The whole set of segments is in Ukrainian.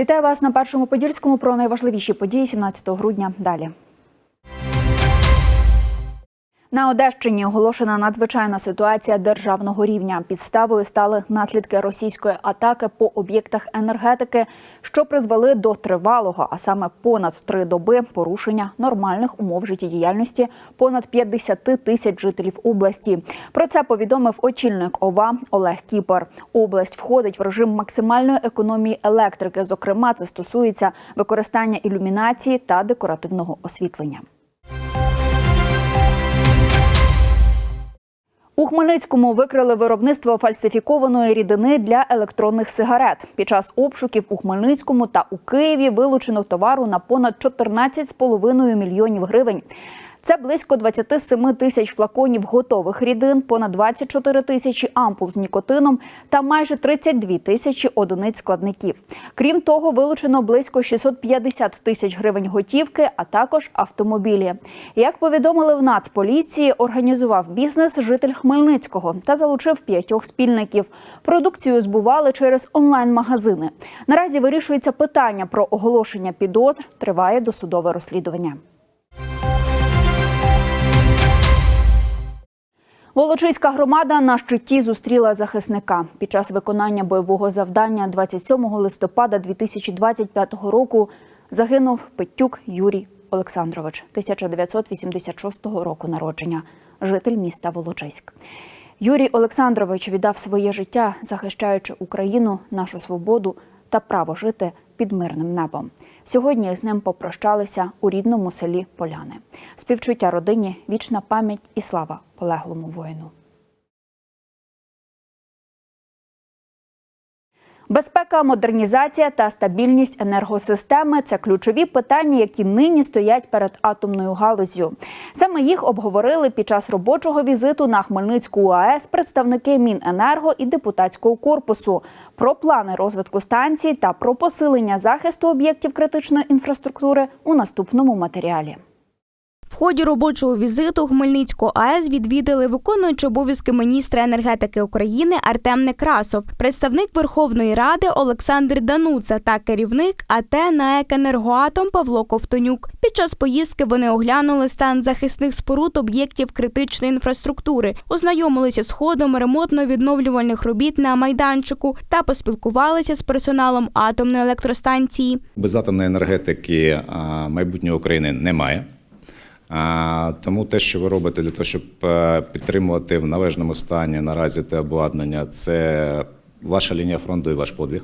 Вітаю вас на першому подільському про найважливіші події 17 грудня. Далі. На Одещині оголошена надзвичайна ситуація державного рівня. Підставою стали наслідки російської атаки по об'єктах енергетики, що призвели до тривалого, а саме понад три доби порушення нормальних умов життєдіяльності понад 50 тисяч жителів області. Про це повідомив очільник ОВА Олег Кіпер. Область входить в режим максимальної економії електрики. Зокрема, це стосується використання ілюмінації та декоративного освітлення. У Хмельницькому викрили виробництво фальсифікованої рідини для електронних сигарет. Під час обшуків у Хмельницькому та у Києві вилучено товару на понад 14,5 мільйонів гривень. Це близько 27 тисяч флаконів готових рідин, понад 24 тисячі ампул з нікотином та майже 32 тисячі одиниць складників. Крім того, вилучено близько 650 тисяч гривень готівки, а також автомобілі. Як повідомили в Нацполіції, організував бізнес житель Хмельницького та залучив п'ятьох спільників. Продукцію збували через онлайн-магазини. Наразі вирішується питання про оголошення підозр. Триває досудове розслідування. Волочиська громада на щиті зустріла захисника. Під час виконання бойового завдання 27 листопада 2025 року загинув Петюк Юрій Олександрович, 1986 року народження, житель міста Волочиськ. Юрій Олександрович віддав своє життя, захищаючи Україну, нашу свободу та право жити під мирним небом. Сьогодні з ним попрощалися у рідному селі Поляни. Співчуття родині, вічна пам'ять і слава полеглому воїну. Безпека, модернізація та стабільність енергосистеми це ключові питання, які нині стоять перед атомною галуззю. Саме їх обговорили під час робочого візиту на Хмельницьку АЕС представники Міненерго і депутатського корпусу про плани розвитку станцій та про посилення захисту об'єктів критичної інфраструктури у наступному матеріалі. В ході робочого візиту Хмельницького АЕС відвідали виконуючий обов'язки міністра енергетики України Артем Некрасов, представник Верховної Ради Олександр Дануца та керівник АТ НАЕК «Енергоатом» Павло Ковтонюк. Під час поїздки вони оглянули стан захисних споруд об'єктів критичної інфраструктури, ознайомилися з ходом ремонтно-відновлювальних робіт на майданчику та поспілкувалися з персоналом атомної електростанції. Без атомної енергетики а, майбутнього України немає. Тому те, що ви робите для того, щоб е, підтримувати в належному стані наразі те обладнання, це ваша лінія фронту і ваш подвиг.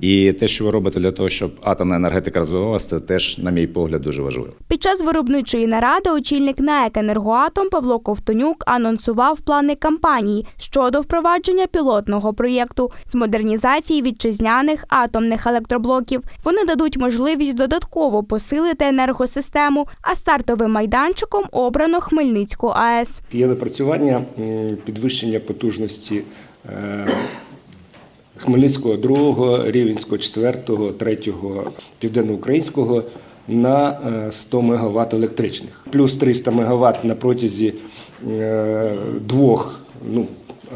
І те, що ви робите для того, щоб атомна енергетика розвивалася, це теж, на мій погляд, дуже важливо. Під час виробничої наради очільник НАЕК «Енергоатом» Павло Ковтонюк анонсував плани кампанії щодо впровадження пілотного проєкту з модернізації вітчизняних атомних електроблоків. Вони дадуть можливість додатково посилити енергосистему, а стартовим майданчиком обрано Хмельницьку АЕС. Є напрацювання підвищення потужності е, Хмельницького 2, Рівенського 4, 3, Південноукраїнського на е, 100 МВт електричних. Плюс 300 МВт на протязі е, двох ну,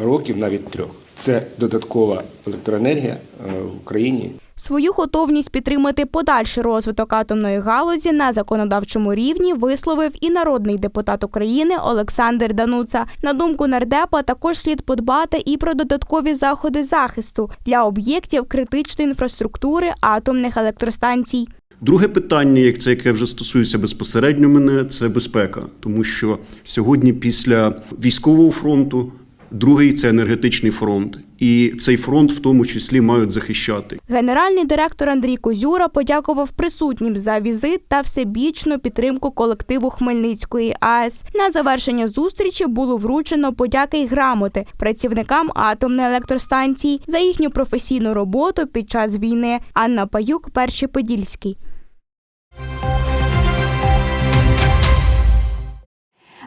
років, навіть трьох. Це додаткова електроенергія е, в Україні. Свою готовність підтримати подальший розвиток атомної галузі на законодавчому рівні висловив і народний депутат України Олександр Дануца. На думку нардепа, також слід подбати і про додаткові заходи захисту для об'єктів критичної інфраструктури атомних електростанцій. Друге питання, як це яке вже стосується безпосередньо мене, це безпека, тому що сьогодні, після військового фронту, другий це енергетичний фронт, і цей фронт в тому числі мають захищати. Генеральний директор Андрій Козюра подякував присутнім за візит та всебічну підтримку колективу Хмельницької АЕС. На завершення зустрічі було вручено подяки й грамоти працівникам атомної електростанції за їхню професійну роботу під час війни. Анна Паюк, перший Подільський.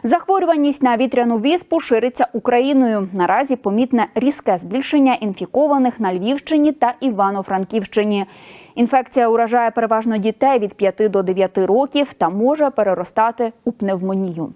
Захворюваність на вітряну віспу шириться Україною. Наразі помітне різке збільшення інфікованих на Львівщині та Івано-Франківщині. Інфекція уражає переважно дітей від 5 до 9 років та може переростати у пневмонію.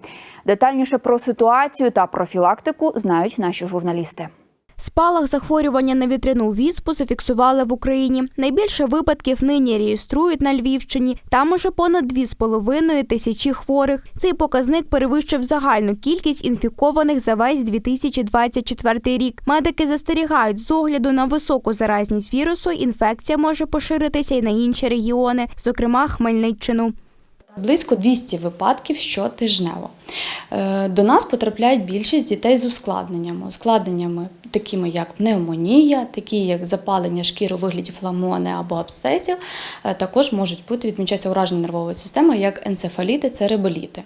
Детальніше про ситуацію та профілактику знають наші журналісти. Спалах захворювання на вітряну віспу зафіксували в Україні. Найбільше випадків нині реєструють на Львівщині. Там уже понад 2,5 тисячі хворих. Цей показник перевищив загальну кількість інфікованих за весь 2024 рік. Медики застерігають з огляду на високу заразність вірусу. Інфекція може поширитися й на інші регіони, зокрема Хмельниччину. Близько 200 випадків щотижнево. Е, До нас потрапляють більшість дітей з ускладненнями, ускладненнями такими як пневмонія, такі як запалення шкіри у вигляді фламони або абсцесів, е, також можуть бути відмічатися ураження нервової системи, як енцефаліти, церебеліти.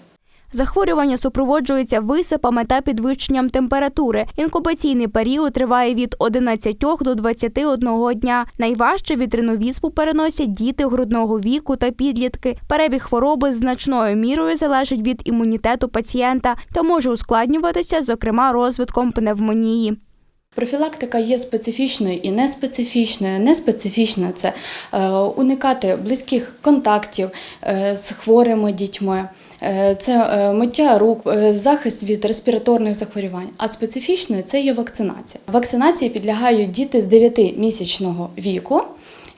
Захворювання супроводжується висипами та підвищенням температури. Інкубаційний період триває від 11 до 21 дня. Найважче вітряну віспу переносять діти грудного віку та підлітки. Перебіг хвороби значною мірою залежить від імунітету пацієнта та може ускладнюватися, зокрема, розвитком пневмонії. Профілактика є специфічною і неспецифічною. Неспецифічна це е, уникати близьких контактів е, з хворими дітьми, е, це миття рук, захист від респіраторних захворювань. А специфічною це є вакцинація. Вакцинації підлягають діти з 9-місячного віку.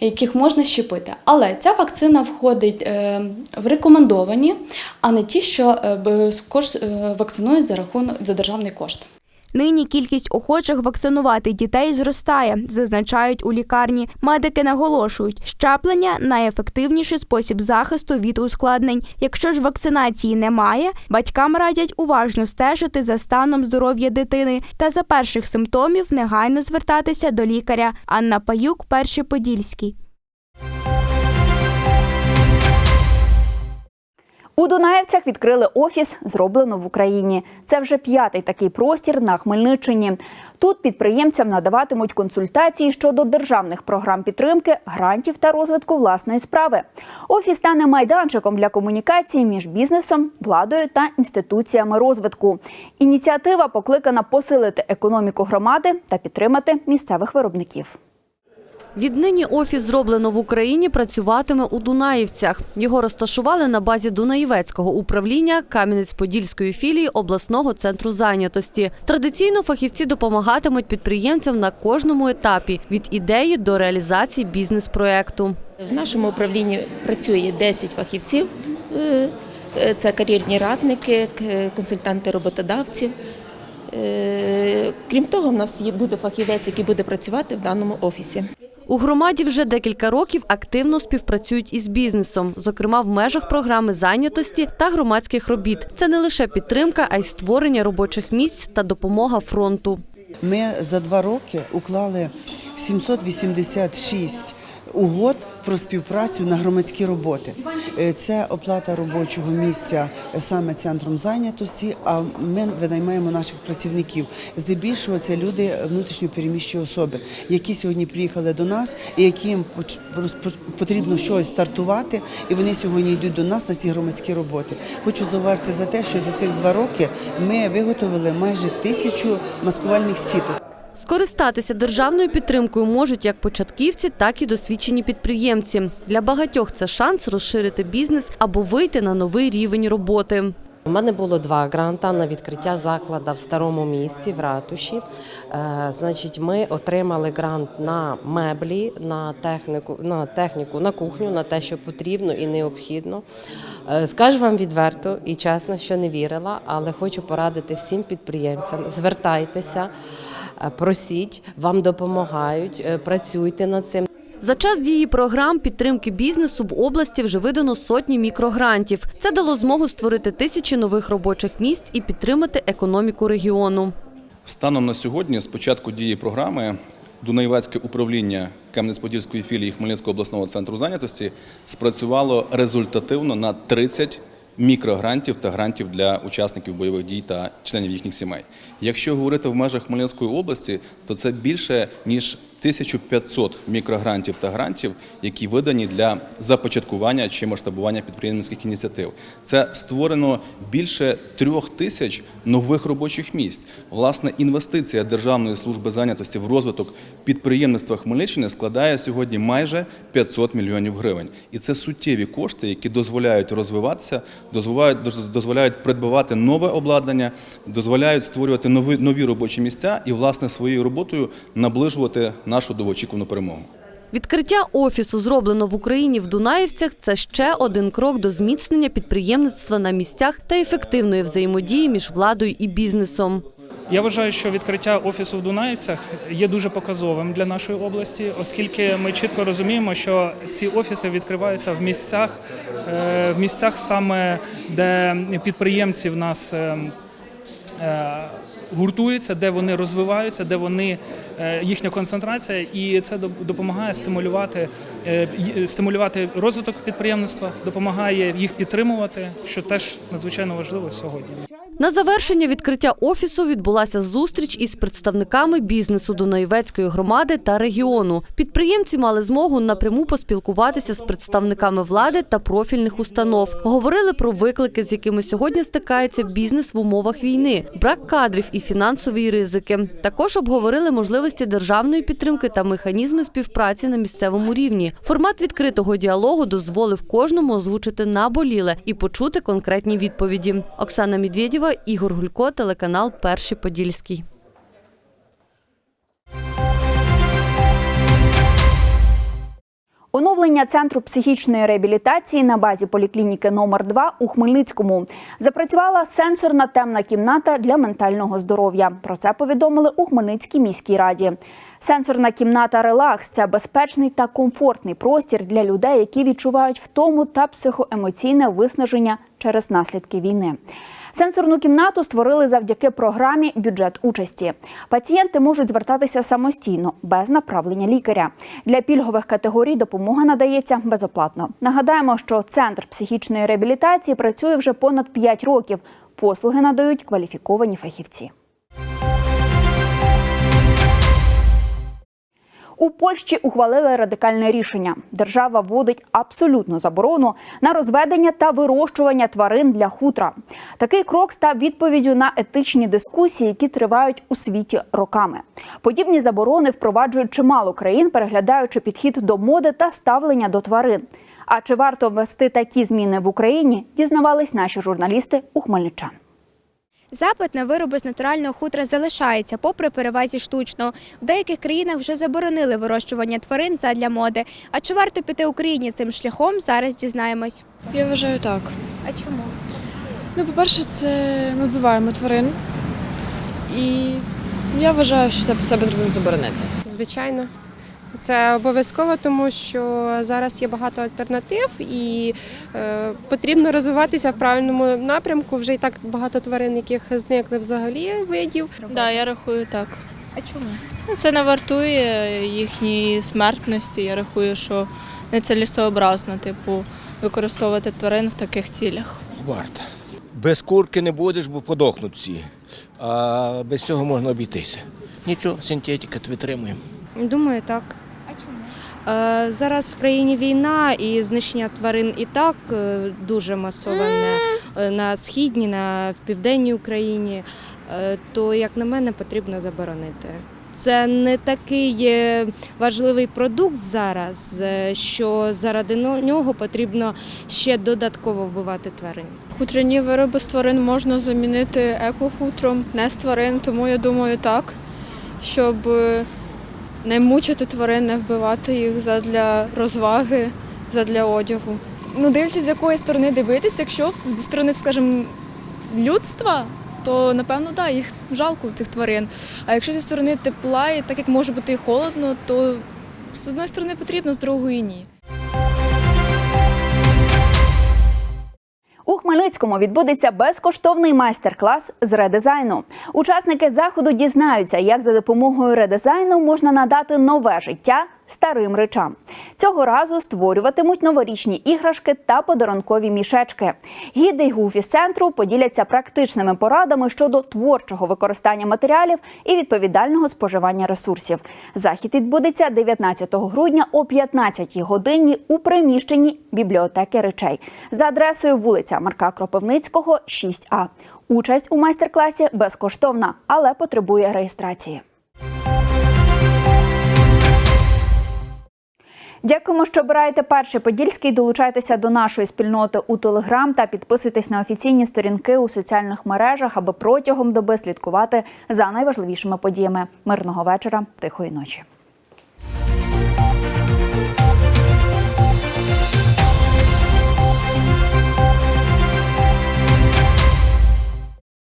Яких можна щепити, але ця вакцина входить в рекомендовані, а не ті, що вакцинують за рахунок за державний кошт. Нині кількість охочих вакцинувати дітей зростає, зазначають у лікарні. Медики наголошують, щеплення найефективніший спосіб захисту від ускладнень. Якщо ж вакцинації немає, батькам радять уважно стежити за станом здоров'я дитини та за перших симптомів негайно звертатися до лікаря. Анна Паюк, перший Подільський. У Дунаєвцях відкрили офіс, зроблено в Україні. Це вже п'ятий такий простір на Хмельниччині. Тут підприємцям надаватимуть консультації щодо державних програм підтримки, грантів та розвитку власної справи. Офіс стане майданчиком для комунікації між бізнесом, владою та інституціями розвитку. Ініціатива покликана посилити економіку громади та підтримати місцевих виробників. Віднині офіс зроблено в Україні працюватиме у Дунаївцях. Його розташували на базі Дунаєвецького управління Кам'янець-Подільської філії обласного центру зайнятості. Традиційно фахівці допомагатимуть підприємцям на кожному етапі від ідеї до реалізації бізнес-проекту. В нашому управлінні працює 10 фахівців. Е, е, Це кар'єрні радники, консультанти роботодавців. Е, Крім того, в нас є буде фахівець, який буде працювати в даному офісі. У громаді вже декілька років активно співпрацюють із бізнесом, зокрема в межах програми зайнятості та громадських робіт. Це не лише підтримка, а й створення робочих місць та допомога фронту. Ми за два роки уклали 786 угод про співпрацю на громадські роботи. Е, Це оплата робочого місця саме центром зайнятості. А ми винаймаємо наших працівників. Здебільшого це люди внутрішньо переміщені особи, які сьогодні приїхали до нас і яким потрібно щось стартувати, і вони сьогодні йдуть до нас на ці громадські роботи. Хочу зауважити за те, що за цих два роки ми виготовили майже тисячу маскувальних сіток. Скористатися державною підтримкою можуть як початківці, так і досвідчені підприємці. Для багатьох це шанс розширити бізнес або вийти на новий рівень роботи. У мене було два гранта на відкриття закладу в старому місці в ратуші. Е, значить, ми отримали грант на меблі, на техніку, на техніку, на кухню, на те, що потрібно і необхідно. Е, скажу вам відверто і чесно, що не вірила, але хочу порадити всім підприємцям. Звертайтеся, просіть, вам допомагають, е, працюйте над цим. За час дії програм підтримки бізнесу в області вже видано сотні мікрогрантів. Це дало змогу створити тисячі нових робочих місць і підтримати економіку регіону. Станом на сьогодні, з початку дії програми, Дунаєвецьке управління Кам'янець-Подільської філії Хмельницького обласного центру зайнятості спрацювало результативно на 30 мікрогрантів та грантів для учасників бойових дій та членів їхніх сімей. Якщо говорити в межах Хмельницької області, то це більше ніж 1500 мікрогрантів та грантів, які видані для започаткування чи масштабування підприємницьких ініціатив. Це створено більше трьох тисяч нових робочих місць. Власне, інвестиція Державної служби зайнятості в розвиток підприємництва Хмельниччини складає сьогодні майже 500 мільйонів гривень. І це суттєві кошти, які дозволяють розвиватися, дозволяють, дозволяють придбавати нове обладнання, дозволяють створювати нові, нові робочі місця і, власне, своєю роботою наближувати нашу довгоочікувану перемогу. Відкриття офісу, зроблено в Україні в Дунаївцях, це ще один крок до зміцнення підприємництва на місцях та ефективної взаємодії між владою і бізнесом. Я вважаю, що відкриття офісу в Дунаївцях є дуже показовим для нашої області, оскільки ми чітко розуміємо, що ці офіси відкриваються в місцях, е, в місцях саме де підприємці в нас. Е, е, Гуртуються, де вони розвиваються, де вони е, їхня концентрація, і це доп- допомагає стимулювати е, стимулювати розвиток підприємництва, допомагає їх підтримувати, що теж надзвичайно важливо сьогодні. На завершення відкриття офісу відбулася зустріч із представниками бізнесу Дунаєвецької громади та регіону. Підприємці мали змогу напряму поспілкуватися з представниками влади та профільних установ. Говорили про виклики, з якими сьогодні стикається бізнес в умовах війни, брак кадрів і фінансові ризики. Також обговорили можливості державної підтримки та механізми співпраці на місцевому рівні. Формат відкритого діалогу дозволив кожному озвучити наболіле і почути конкретні відповіді. Оксана Медведєва, Ігор Гулько, телеканал Перший Подільський. Оновлення центру психічної реабілітації на базі поліклініки номер 2 у Хмельницькому запрацювала сенсорна темна кімната для ментального здоров'я. Про це повідомили у Хмельницькій міській раді. Сенсорна кімната Релакс це безпечний та комфортний простір для людей, які відчувають втому та психоемоційне виснаження через наслідки війни. Сенсорну кімнату створили завдяки програмі Бюджет участі. Пацієнти можуть звертатися самостійно, без направлення лікаря. Для пільгових категорій допомога надається безоплатно. Нагадаємо, що центр психічної реабілітації працює вже понад 5 років. Послуги надають кваліфіковані фахівці. У Польщі ухвалили радикальне рішення. Держава вводить абсолютну заборону на розведення та вирощування тварин для хутра. Такий крок став відповіддю на етичні дискусії, які тривають у світі роками. Подібні заборони впроваджують чимало країн, переглядаючи підхід до моди та ставлення до тварин. А чи варто ввести такі зміни в Україні? Дізнавались наші журналісти у Хмельничан. Запит на вироби з натурального хутра залишається, попри перевазі штучного. В деяких країнах вже заборонили вирощування тварин задля моди. А чи варто піти Україні цим шляхом? Зараз дізнаємось. Я вважаю так. А чому? Ну, по-перше, це ми вбиваємо тварин. І я вважаю, що це, це потрібно заборонити. Звичайно. Це обов'язково, тому що зараз є багато альтернатив і е, потрібно розвиватися в правильному напрямку. Вже і так багато тварин, яких зникли взагалі видів. Так, я рахую так. А чому? Ну, це не вартує їхньої смертності. Я рахую, що нецелесообразно, типу, використовувати тварин в таких цілях. Варто. Без курки не будеш, бо подохнуть всі. А без цього можна обійтися. Нічого, синтетика витримуємо. Думаю, так. А чому? Е, Зараз в країні війна і знищення тварин і так е, дуже масоване е, на східній, на південній Україні. То, як на мене, потрібно заборонити. Це не такий важливий продукт зараз, що заради нього потрібно ще додатково вбивати тварин. Хутряні вироби з тварин можна замінити екохутром, не з тварин, тому я думаю так, щоб не мучити тварин, не вбивати їх задля розваги, задля одягу. Ну, дивлячись, з якої сторони дивитися, якщо зі сторони, скажімо, людства, то напевно да, їх жалко цих тварин. А якщо зі сторони тепла, і так як може бути і холодно, то з одної сторони потрібно, з другої ні. Хмельницькому відбудеться безкоштовний майстер-клас з редизайну. Учасники заходу дізнаються, як за допомогою редизайну можна надати нове життя старим речам. Цього разу створюватимуть новорічні іграшки та подарункові мішечки. Гіди й гуфі з центру поділяться практичними порадами щодо творчого використання матеріалів і відповідального споживання ресурсів. Захід відбудеться 19 грудня о 15 годині у приміщенні бібліотеки речей за адресою вулиця Марка Кропивницького, 6А. Участь у майстер-класі безкоштовна, але потребує реєстрації. Дякуємо, що обираєте перший подільський. Долучайтеся до нашої спільноти у Телеграм та підписуйтесь на офіційні сторінки у соціальних мережах, аби протягом доби слідкувати за найважливішими подіями. Мирного вечора, тихої ночі.